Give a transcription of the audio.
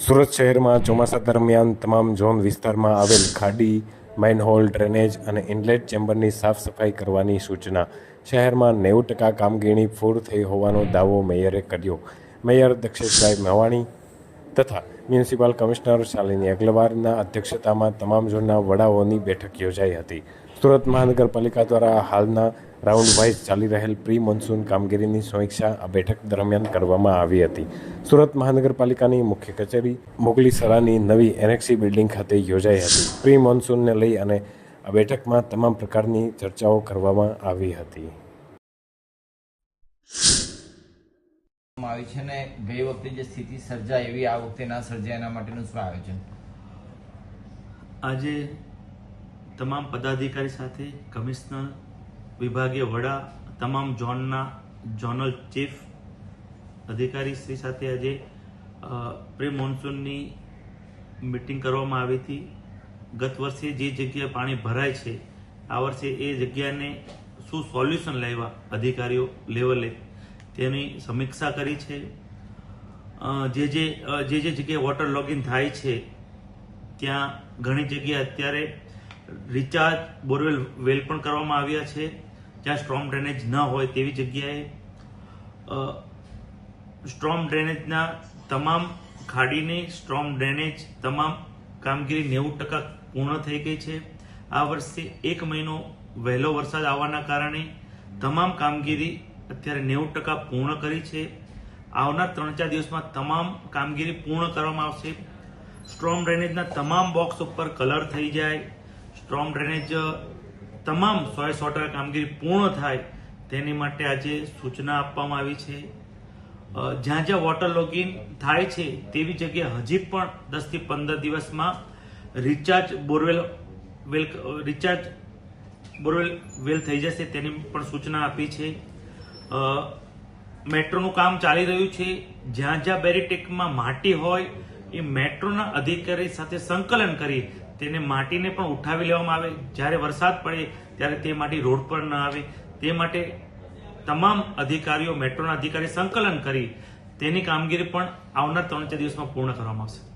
સુરત શહેરમાં ચોમાસા દરમિયાન તમામ ઝોન વિસ્તારમાં આવેલ ખાડી મેનહોલ ડ્રેનેજ અને ઇનલેટ ચેમ્બરની સાફ સફાઈ કરવાની સૂચના. શહેરમાં નેવું ટકા કામગીરી પૂર થઈ હોવાનો દાવો મેયરે કર્યો. મેયર દક્ષેશભાઈ મેવાણી તથા મ્યુનિસિપલ કમિશનર શાલિની અગ્રવાલના અધ્યક્ષતામાં તમામ ઝોનના વડાઓની બેઠક યોજાઈ હતી. સુરત મહાનગરપાલિકા દ્વારા હાલના રાઉન્ડ વાઇઝ ચાલી રહેલ પ્રી મોન્સૂન કામગીરીની સમીક્ષા આ બેઠક દરમિયાન કરવામાં આવી હતી. સુરત મહાનગરપાલિકાની મુખ્ય કચેરી મોગલી સરાની નવી એનએક્સી બિલ્ડિંગ ખાતે યોજાઈ હતી. પ્રી મોન્સૂનને લઈ અને આ બેઠકમાં તમામ પ્રકારની ચર્ચાઓ કરવામાં આવી હતી. કરવામાં આવી છે ને ગઈ વખતે જે સ્થિતિ સર્જાય એવી આ વખતે ના સર્જાય એના માટેનું શું આયોજન? આજે તમામ પદાધિકારી સાથે કમિશનર વિભાગીય વડા તમામ ઝોનના ઝોનલ ચીફ અધિકારી શ્રી સાથે આજે પ્રી મોન્સૂનની મિટિંગ કરવામાં આવી હતી. ગત વર્ષે જે જગ્યાએ પાણી ભરાય છે, આ વર્ષે એ જગ્યાને શું સોલ્યુશન લાવ્યા અધિકારીઓ લેવલે તેની સમીક્ષા કરી છે. જે જે જે જે જગ્યાએ વોટર લોગિન થાય છે, ત્યાં ઘણી જગ્યાએ અત્યારે રિચાર્જ બોરવેલ વેલ પણ કરવામાં આવ્યા છે. જ્યાં સ્ટ્રોમ ડ્રેનેજ ન હોય તેવી જગ્યાએ સ્ટ્રોંગ ડ્રેનેજના તમામ ખાડીની સ્ટ્રોમ ડ્રેનેજ તમામ કામગીરી નેવું ટકા પૂર્ણ થઈ ગઈ છે. આ વર્ષે એક મહિનો વહેલો વરસાદ આવવાના કારણે તમામ કામગીરી અત્યારે નેવું ટકા પૂર્ણ કરી છે. આવનાર ત્રણ ચાર દિવસમાં તમામ કામગીરી પૂર્ણ કરવામાં આવશે. સ્ટ્રોમ ડ્રેનેજના તમામ બોક્સ ઉપર કલર થઈ જાય. સ્ટ્રોમ ડ્રેનેજ તમામ સો સો ટકા કામગીરી પૂર્ણ થાય તેની માટે આજે સૂચના આપવામાં આવી છે. જ્યાં જ્યાં વોટર લોગિન થાય છે તેવી જગ્યાએ હજી પણ દસથી પંદર દિવસમાં recharge borewell, well, recharge borewell, well થઈ જશે તેની પણ સૂચના આપી છે. મેટ્રોનું કામ ચાલી રહ્યું છે. જ્યાં જ્યાં બેરીટેકમાં માટી હોય એ મેટ્રોના અધિકારી સાથે સંકલન કરી તેને માટીને પણ ઉઠાવી લેવામાં આવે. જ્યારે વરસાદ પડે ત્યારે તે માટી રોડ પર ન આવે. તે માટે તમામ અધિકારીઓ, મેટ્રોના અધિકારી સંકલન કરી તેની કામગીરી પણ આવનાર ત્રણ ચાર દિવસમાં પૂર્ણ કરવામાં આવશે.